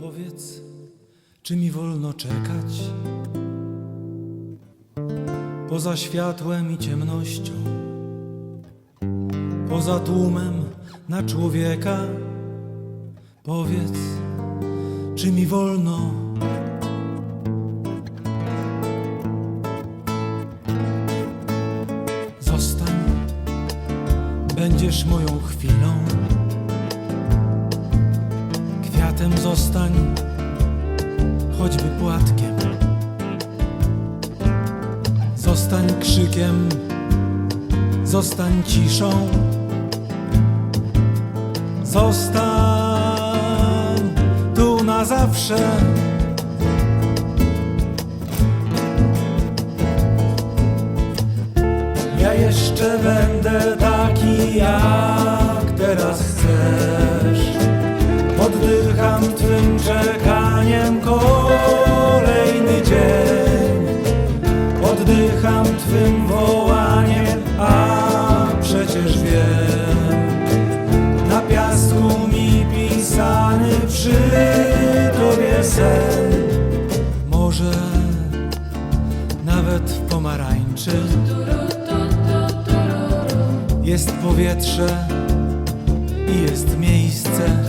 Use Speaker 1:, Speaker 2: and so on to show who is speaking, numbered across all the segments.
Speaker 1: Powiedz, czy mi wolno czekać? Poza światłem i ciemnością, poza tłumem na człowieka. Powiedz, czy mi wolno? Zostań, będziesz moją chwilą. Zostań, choćby płatkiem. Zostań krzykiem, zostań ciszą. Zostań tu na zawsze. Ja jeszcze będę taki, jak teraz sen. Może nawet w pomarańczy jest powietrze i jest miejsce,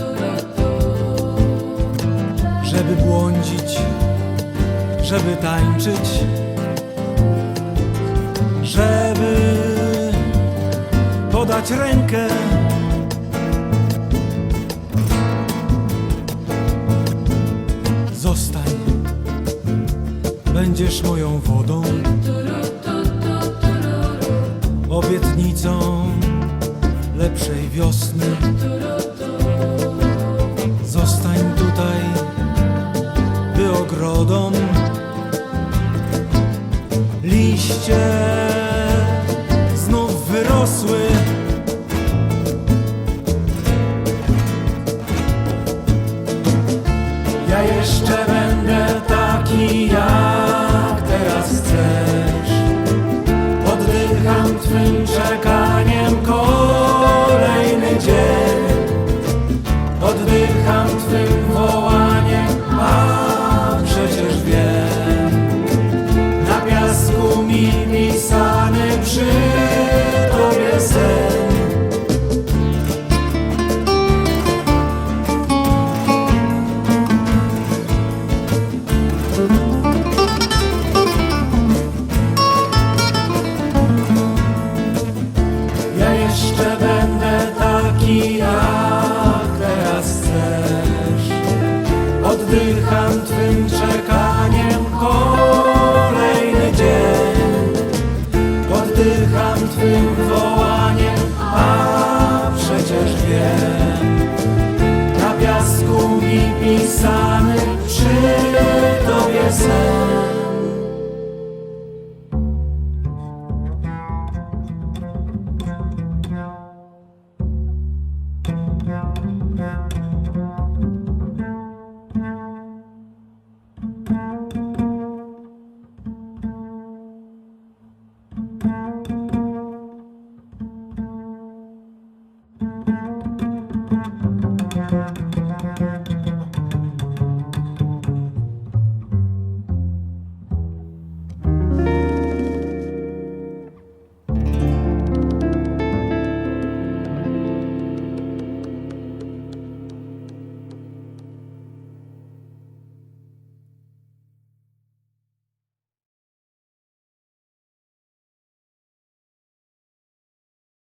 Speaker 1: żeby błądzić, żeby tańczyć, żeby podać rękę. Będziesz moją wodą Obietnicą lepszej wiosny. Zostań tutaj, by ogrodą Liście i pisany przy Tobie sen. Ja jeszcze będę taki jak teraz chcesz, oddycham Twym czekam.